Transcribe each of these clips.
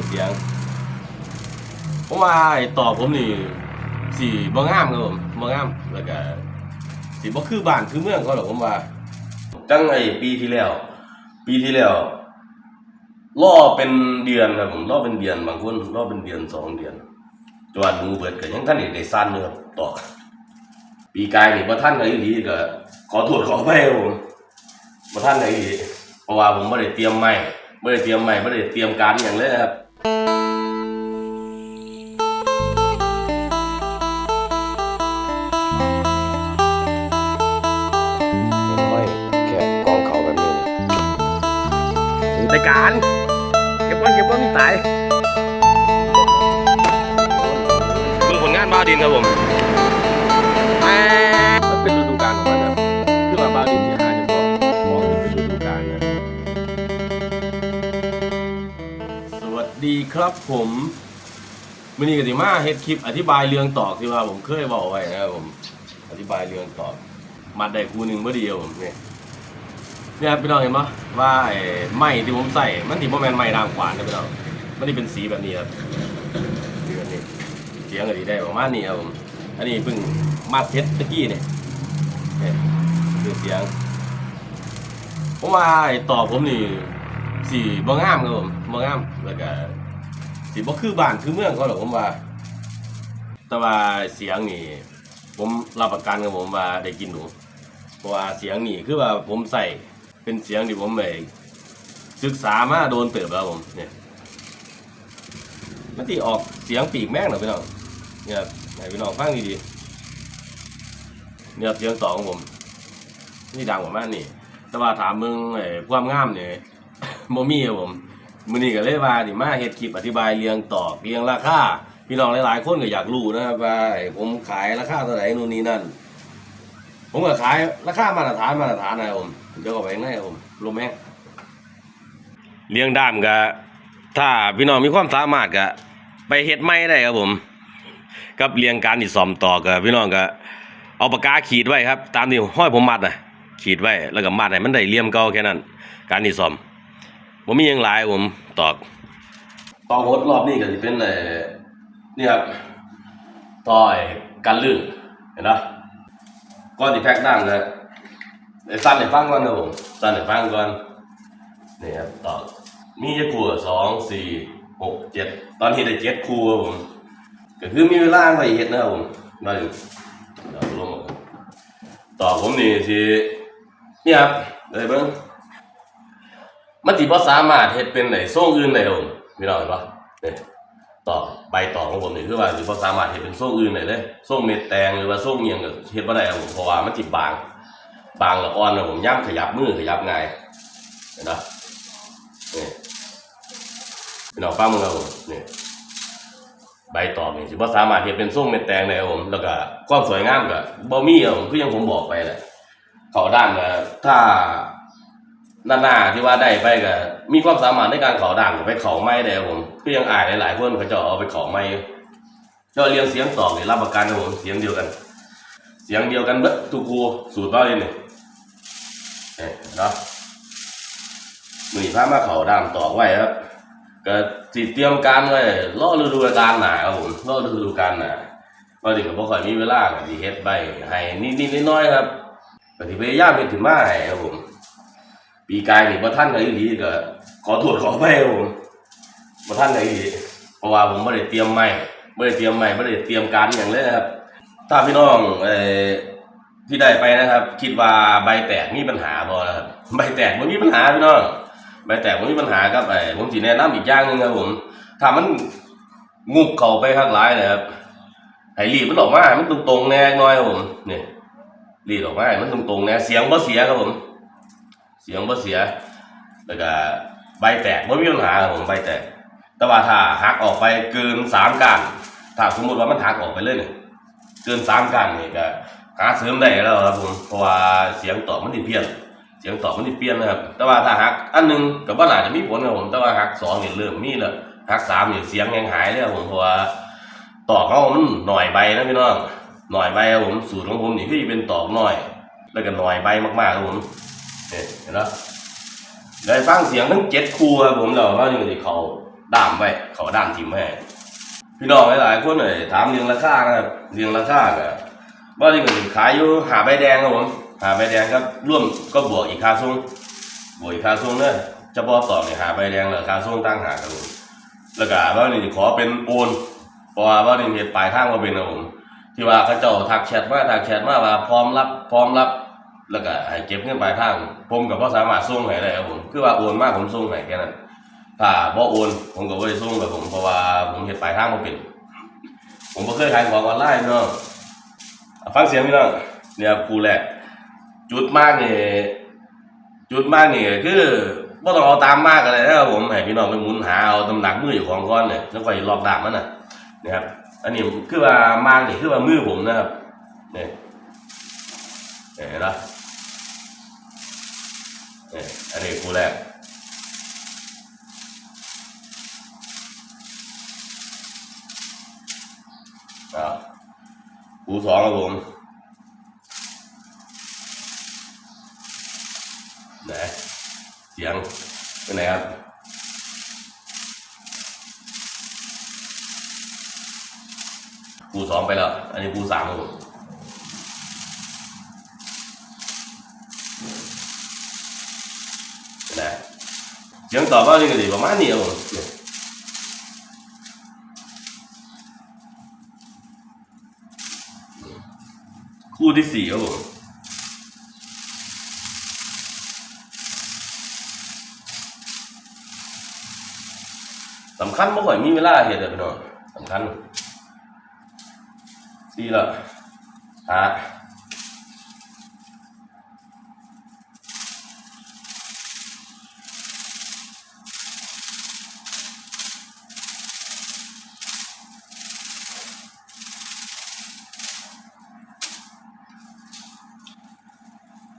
ือเสียง ผมว่าไอ้ต่อผมนี่สีบ่งงามครับผมบ่งงามแล้วก็สีบ่คือบ้านคือเมืองเขาหรอกผมว่าจังไอ้ปีที่แล้ว ปีที่แล้วรอเป็นเดือนครับผมรอเป็นเดือนบางคนรอเป็นเดือนสองเดือนจว่าหนูเบิดก็ยังท่านได้ได้สั้นเลยครับต่อปีกายนี่บ่ท่านก็อีหลีก็ขอโทษขออภัยครับผมบ่ท่านก็อีหลีเพราะว่าผมบ่ได้เตรียมไม้บ่ได้เตรียมไม้บ่ได้เตรียมการอย่างเลยครับ ครับผมมื่อนี้ก็สิมาเฮ็ดคลิป อธิบายเรื่องตอกที่ว่าผมเคยบอกไว้นะครับผมอธิบายเรื่องตอกมัดได้คู่หนึ่งเมื่อเดียวผมเนี่ยเนี่ยพี่น้องเห็นปะว่าไอ้ไม้ที่ผมใส่มันที่โมแมนไม้ดามขวานนะพี่น้องมันที่เป็นสีแบบนี้ครับสีแบบนี้เสียงก็ดีได้ประมาณนี้ครับผมอันนี้เพิ่งมาเทสตะกี้เนี่ยเนี่ยคือเสียงผมว่าไอ้ต่อผมนี่สีบ่งงามครับผมบ่งามแล้วก็ สีบ่คือบ้านคือเมืองเขาหรอกผมว่า แต่ว่าเสียงนี่ ผมรับประกันกับผมว่าได้กินหนูเพราะว่าเสียงนี่คือว่าผมใส่เป็นเสียงที่ผมไปศึกษามาโดนเติบแล้วผมเนี่ยมันที่ออกเสียงปีกแม่งเหรอพี่น้องเนี่ยครับให้พี่น้องฟังดีๆเนี่ยเสียงต่อของผม นี่ดังกว่ามันนี่ แต่ว่าถามมึงไอ้ความงามเนี่ยโมมี่ครับผม มือนี้ก็เลยว่าดิมาเฮ็ดคลิปอธิบายเรียงตอกเรียงราคาพี่น้องหลายๆคนก็อยากรู้นะครับว่าผมขายราคาเท่าไหร่นู่นนี่นั่น ผมก็ขายราคามาตรฐานมาตรฐานนะผมเดี๋ยวก็ไปง่ายผมลมแห้งเลี้ยงด้ามก็ถ้าพี่น้องมีความสามารถก็ไปเฮ็ดไม้ได้ครับผม กับเรียงการที่ซ่อมต่อก็พี่น้องก็เอาปากกาขีดไว้ครับ ตามที่ห้อยผมมัดนะขีดไว้แล้วก็มัดให้มันได้เลี่ยมเก่าแค่นั้น การที่ซ่อม ผมมียังหลายผมตอกตอกหดรอบนี้ก็สิเป็นเอ่อนี่ครับต่อยกันลื่นเห็นปะก่อนที่แพ็กดังเลยไอ้สั้นให้ฟังก่อนนะผมสั้นให้ฟังก่อนนี่ครับต่อมีจะครัวสองสี่หกเจ็ดตอนนี้ได้เจ็ดครัวผมก็คือมีเวลาไปเฮ็ดนะครับผมมาอยู่เดี๋ยวลงมาต่อผมนี่สินี่ยครับเลยเบิ้ง มันสิบ่สามารถเฮ็ดเป็นไหนโซ่อื่นได้ครับผมพี่น้องเห็นปะนี่ต่อใบต่อของผมนี่คือว่าสิบ่สามารถเฮ็ดเป็นโซ่อื่นได้เลยโซ่เม็ดแตงหรือว่าโซ่เงียงก็เฮ็ดบ่ได้ครับผมเพราะว่ามันสิบาง บางละอ่อนนะผมย่ำขยับมือขยับง่ายเห็นปะนี่พี่น้องฟังมึงครับผมนี่ใบตอบนี่สิบ่สามารถเฮ็ดเป็นทรงเม็ดแตงได้ครับผมแล้วก็ความสวยงามก็บ่มีครับผมคืออยังผมบอกไปแหละเขาด้านก็ถ้า หน้าๆที่ว่าได้ไปก็มีความสามารถในการเขาด่างก็ไปเขาไม้ได้ผมคือยังอายหลายๆคนเขาจะเอาไปเขาไม้อยู่เจ้าเรียงเสียงตอบนี่ยรับประกันครับผมเสียงเดียวกัน เสียงเดียวกันเบิดทุกครูสูตรเบ้าเลยนี่เอ๊ะเนาะมือนี้พามาเขาด่ามตอกไว้ครับก็สิเตรียมการไว้รอฤดูกาลหนาครับผมรอฤดูกาลหนาพอดีก็บ่ค่อยมีเวลาก็สิเฮ็ดใบให้นิดๆน้อยๆครับก็สิพยายามเฮ็ดถึงมาให้ครับผม ปีกายนี่บ่ทันก็อีหลีก็ขอโทษขออภัยครับผมบ่ทันก็อีหลีเพราะว่าผมบ่ได้เตรียมไม้บ่ได้เตรียมไม้บ่ได้เตรียมการอย่างเลยนะครับ ถ้าพี่น้องเอ่อที่ได้ไปนะครับ คิดว่าใบแตกมีปัญหาบ่นะครับใบแตกมันมีปัญหาพี่น้องใบแตกมันมีปัญหาครับไอ้ผมสิแนะนำอีกอย่างนึงครับผมถ้ามันงุบเข้าไปข้างหลายนะครับให้รีบมันออกมามันตรงๆแน่น้อยครับผมนี่รีบออกมามันตรงๆแน่เสียงบ่เสียครับผม เสียงบ่เสียแล้วก็ใบแตกบ่มีปัญหาครับผมใบแตก แต่ว่าถ้าหักออกไปเกินสามก้านถ้าสมมุติว่ามันหักออกไปเลยเนี่ยเกินสามกันนี่ก็หาเสริมได้แล้วครับผมเพราะว่าเสียงตอบมันติเพี้ยนเสียงตอบมันติเปลี่ยนนะครับ แต่ว่าถ้าหักอันหนึงก็บ่น่าจะมีผลครับผมแต่ว่าหักสองเนี่ยเริ่มมีแล้วหักสามเนี่ยเสียงยังหายเลยครับผมเพราะว่าตอกเขามันหน่อยใบนะพี่น้องหน่อยใบครับผมสูตรของผมนี่คือเป็นตอกน้อย แล้วก็หน่อยใบมากๆครับผม เห็นไหมได้ฟังเสียงทั้งเจ็ดคู่ครับผมเราก็ยังสิเขาด้ามไว้เขาด้ามทิมไว้ให้พี่น้องหลายๆคนเลยถามเรื่องราคานะครับเรื่องราคาก็ว่าที่ก็ขายอยู่หาใบแดงครับผมหาใบแดงครับร่วมก็บวกอีกค่าส่งบวกอีกค่าส่งเนอะเฉพาะต่อเนี่ยหาใบแดงแล้วค่าส่งตั้งหาครับผมแล้วก็ว่านี่ขอเป็นโอนเพราะว่านี่เฮ็ดปลายทางมาเป็นครับผมที่ว่าเขาเจ้าทักแชทมาทักแชทมาว่าพร้อมรับพร้อมรับ แล้วก็ให้เก็บเงินปลายทาง ผมก็บ่สามารถส่งให้ได้ครับผมคือว่าโอนมากผมส่งให้แค่นั้นถ้าบ่โอนผมก็บ่ได้ส่งกับผมเพราะว่าผมเฮ็ดปลายทางบ่เป็น ผมบ่เคยขายของออนไลน์เนาะฟังเสียงพี่น้องเนี่ยครูแรกจุดมากนี่จุดมากนี่คือบ่ต้องเอาตามมากอะไรนะครับผมให้พี่น้องไปหมุนหาเอาตำหนักมืออยู่ของก่อนเนี่ยแล้วค่อยลอกดาบมันน่ะนะครับอันนี้คือว่ามากนี่คือว่ามือผมนะครับเนี่ยเห็นปะเแรกครับหูสองครับผมไหนเสียงเป็นไหนครับครูสองไปแล้ว อันนี้ครูสามครับผมเป็นไหน เสียงตอบว่านี่ก็ดีประมาณนี้ครับผมเนี่ยคู่ที่สี่ครับผมสำคัญเมื่อก่อนมีเวลาเห็นเลยพี่น้องสำคัญสี่ละหา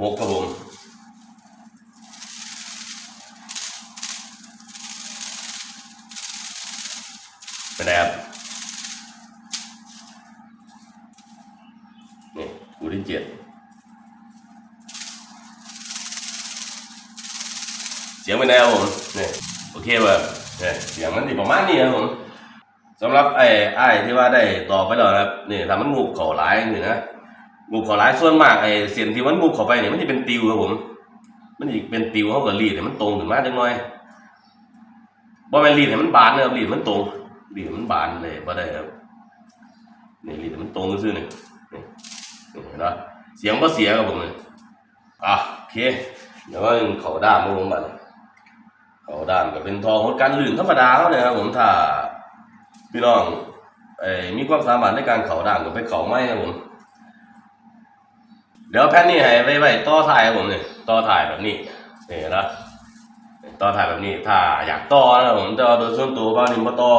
หกครับผมเป็นไงครับนี่คู่ที่เจ็ดเสียงเป็นไงครับผมนี่โอเคป่ะเนี่ยเสียงมันดีประมาณนี้ครับผมสำหรับไอ้ไอ้ที่ว่าได้ต่อไปแล้วนะครับนี่ทำมันงูเข่าหลายนี่นะ งูขอร้ายส่วนมากไอ้เสียนที่มันงูข้าไปเนี่ยมันจะเป็นติวครับผม มันจะเป็นติวเขากับรีดเนี่ยมันตรงขึ้นมากจังหน่อยบ่แม่นรีดให้มันบานนะครับรีดมันตรงรีดมันบานเลยบ่ได้ครับนี่รีดมันตรงซื่อๆนี่นี่นี่เห็นปะเสียงบ่เสียครับผมอะโอเคเดี๋ยวว่าเขาด้ามมาลงบัดนี้เขาด้ามก็เป็นทองหดการลื่นธรรมดาเขาเนี่ยครับผมถ้าพี่น้องไอ้มีความสามารถในการเขาด้ามก็ไปเขาไม้ครับผม เดี๋ยวแผ่นนี้ให้ไว้ไว้ต่อถ่ายผมเนี่ยต่อถ่ายแบบนี้นี่นะต่อถ่ายแบบนี้ ถ้าอยากต่อนะผมแต่ว่าโดยส่วนตัวบ้านนี้มาต่อ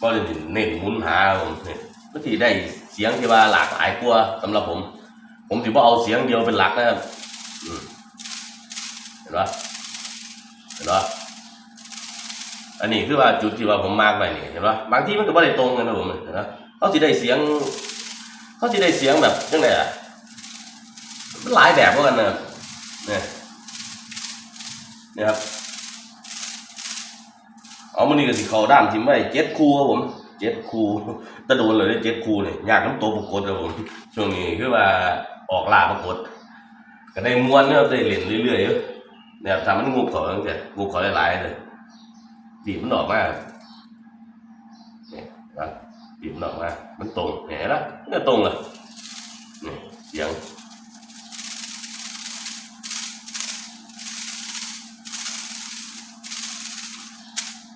บ้านนี้เน้นหมุนหาผมเนี่ยก็ที่ได้เสียงที่ว่าหลากหลายกว่าสำหรับผม ผมถือว่าเอาเสียงเดียวเป็นหลักนะครับอืมเห็นปะเห็นปะอันนี้คือว่าจุดที่ว่าผมมากไปนี่เห็นปะบางที่มันก็ไม่ได้ตรงกันนะผมเห็นปะเขาสิได้เสียงเขาสิได้เสียงแบบยังไงอะ มันหลายแบบเหมือนกันนะเนี่ยเนี่ยครับเอามันนี่ก็สิเขาด้ามทิมไว้เจ็ดคูครับผมเจ็ดคูตะโดนเลยได้เจ็ดคูเนี่ยยากน้ำตัวปรากฏครับผมช่วงนี้คือว่าออกล่าปรากฏก็ได้ม้วนเนี่ยได้เล่นเรื่อยๆอยเนี่ยครับทำมันงูเขาตั้งแต่งูเขาหลายๆเลยบีบมันออกมาเนี่ยบีบมันออกมา มันตรงเห็นไหมล่ะมันก็ตรงเลยเนี่เสียง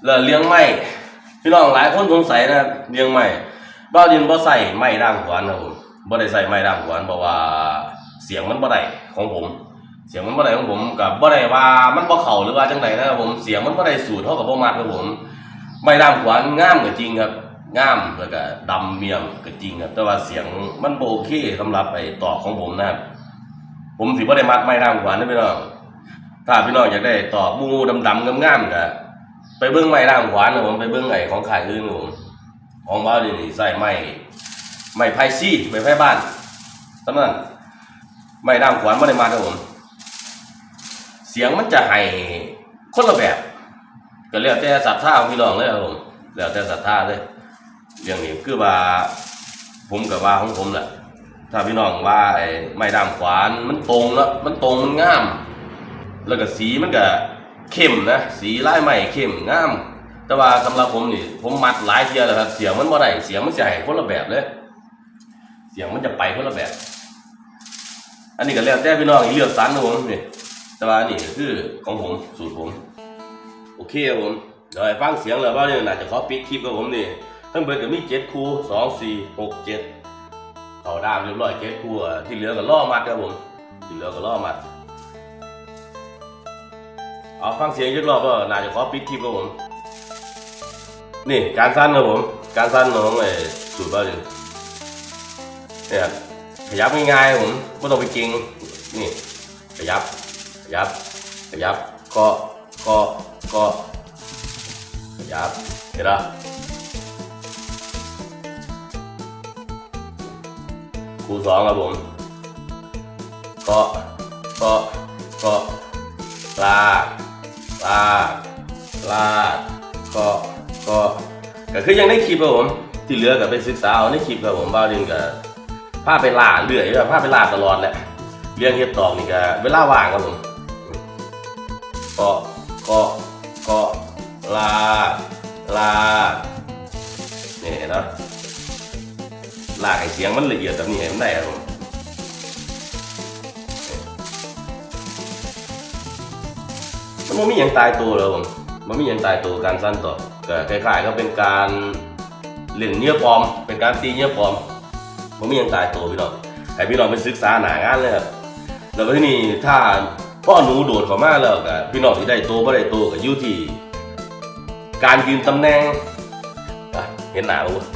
แล้วเลี้ยงไม้พี่น้องหลายคนสงสัยนะเลี้ยงไม้บ้าวดินบ่ใส่ไม้ด่างขวานครับผมบ่ได้ใส่ไม้ด่างขวานเพราะว่าเสียงมันบ่ได้ของผม เสียงมันบ่ได้ของผมกับบ่ได้ว่ามันบ่เข้าหรือว่าจังไดนะครับผมเสียงมันบ่ได้สูตรเท่ากับบ่มัดครับผมไม้ด่างขวานงามก็จริงครับงามแล้วก็ดำเมียมก็จริงครับแต่ว่าเสียงมันบ่โอเคสำหรับไอ้ตอกของผมนะครับผมสิบ่ได้มัดไม้ด่างขวานนะพี่น้องถ้าพี่น้องอยากได้ตอกมูดำๆงามๆก็ ไปเบิ้องไม้ด่างขวานนะผมไปเบิ้องไอ้ของขายอื่นนะผมของบ้านนี่ใส่ไม้ไม้ไผ่ซี่ไม้ไผ่บ้านสำนั้นไม้ด่างขวานไม่ได้มาครับผมเสียงมันจะให้คนละแบบก็แล้วแต่ศรัทธาของพี่น้องเลยครับผมแล้วแต่ศรัทธาเลยเรื่องนี้คือว่าผมกับว่าของผมแหละถ้าพี่น้องว่าไอ้ไม้ดามขวานมันตรงแล้วมันตรงมันงาม แล้วก็สีมันก็ เข้มนะสีลายใหม่เข้มงาม แต่ว่าสำหรับผมนี่ผมมัดหลายเทียแล้วครับ เสียงมันบ่ได้เสียงมันจะให้คนละแบบเลย เสียงมันจะไปคนละแบบ อันนี้ก็แล้วแต่พี่น้องอีเลือกสรรนะผมนี่แต่ว่านี่คือของผมสูตรผม โอเคครับผมเดี๋ยวฟังเสียงแล้วว่าเนี่ยน่าจะขอปิดคลิปกับผมนี่ทั้งเบิดก็มีเจ็ดคู่สองสี่หกเจ็ดเอาด้ามเรียบร้อยเจ็ดคู่ที่เหลือก็ล่อมัดครับผมที่เหลือก็ล่อมัด เอาฟังเสียงยักรอบก็น่าจะขอปิดคลิปครับผม นี่การสั้นครับผม การสั้นของไอ้สูตรบ้าเลยเนี่ยขยับง่ายๆผมไม่ต้องไปเก่งนี่ ขยับ ขยับ ขยับก็ก็ก็ขยับเห็นปะครูสองครับผมก็ก็ก็ลาก ลากลากก็ก็ก็คือยังได้คลิปครับผมที่เหลือก็ไปศึกษาเอาในคลิปครับผมบ้าเรื่องกับพาไปล่าเรื่อยแบบพาไปล่าตลอดแหละเรื่องเฮ็ดตอกนี่ก็เวลาว่างครับผมก็ก็ก็ลาลานี่เนาะลากให้เสียงมันละเอียดแบบนี้ให้มันได้ครับผม มันไม่มีอย่างตายตัวเลยผมมันไม่มีอย่างตายตัวการสั้นต่อก็คล้ายๆก็เป็นการเล่นเนื้อปลอม เป็นการตีเนื้อปลอมมันไม่มีอย่างตายตัวพี่น้องให้พี่น้องไปศึกษาหนางานเลยครับแล้วที่นี่ถ้าพ่อหนูโดดเข้ามาแล้วก็พี่น้องที่ได้โตบ่ได้โตก็อยู่ที่การยืนตำแหน่งเห็นหนาปะวะ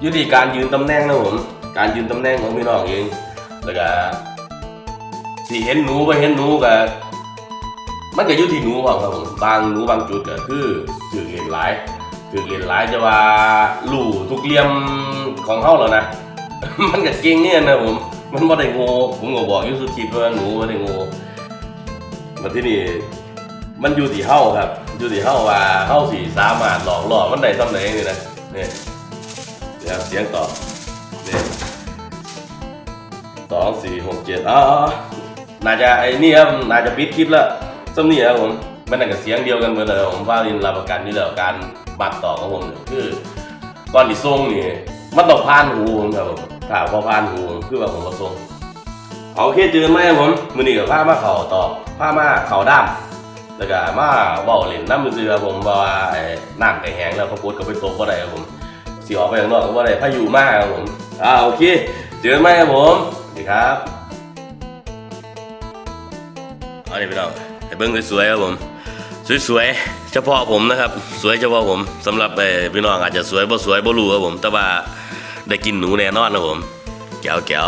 อยู่ที่การยืนตำแหน่งนะผม การยืนตำแหน่งของพี่น้องเอง แล้วก็ที่เห็นหนูบ่เห็นหนูก็ มันก็อยู่ที่หนูครับผมบางหนูบางจุดก็คือถือเรียนหลายถือเรียนหลายจะว่าลู่ทุกเลี่ยมของเฮาแล้วนะ มันก็เก่งเนี่ยนะผมมันบ่ได้โง่ผมก็บอกอยูสุคลิปว่าหนูบ่ได้โง่มาที่นี่มันอยู่ที่เฮาครับ อยู่ที่เฮาว่าเฮาสิสามารถหลอกล่อมันได้ซำไหนนี่นะนี่เดี๋ยวเสียงต่อนี่สองสี่หกเจ็ดอ๋ออ๋อน่าจะไอ้นี่ครับน่าจะปิดคลิปแล้ว ซ้ำนี่ครับผมมันน่าจะเสียงเดียวกันเหมดเลยผมว่าลินรับประกันนี่แหล้วการบัดต่อของผมเนี่ยคือก่อนที่ส่งนี่มันต้องผ่านหูผมครับผมถ้าพอผ่านหูผมคือว่าผมมาส่งเอาโอเคเจอไหมครับผมมือนี้กับผ้ามาเข่าต่อผ้ามาเข่าด้ามแล้วก็มาเบาเล่นน้ำมือเสือผมว่าไอ้น้ำไก่แห้งแล้วพระพุทธก็ไปตกก็ได้ครับผมสีออกไปข้างนอกก็ว่าได้พายุมากครับผมอ่าโอเค เจอไหมครับผมสวัสดีครับเอาดิพี่น้อง ให้เบิ้งสวยๆครับผม สวยๆเฉพาะผมนะครับ สวยเฉพาะผมสำหรับเอ่อพี่น้องอาจจะสวยบ่สวยบ่รู้ครับผม แต่ว่าได้กินหนูแน่นอนครับผมแก้วแก้ว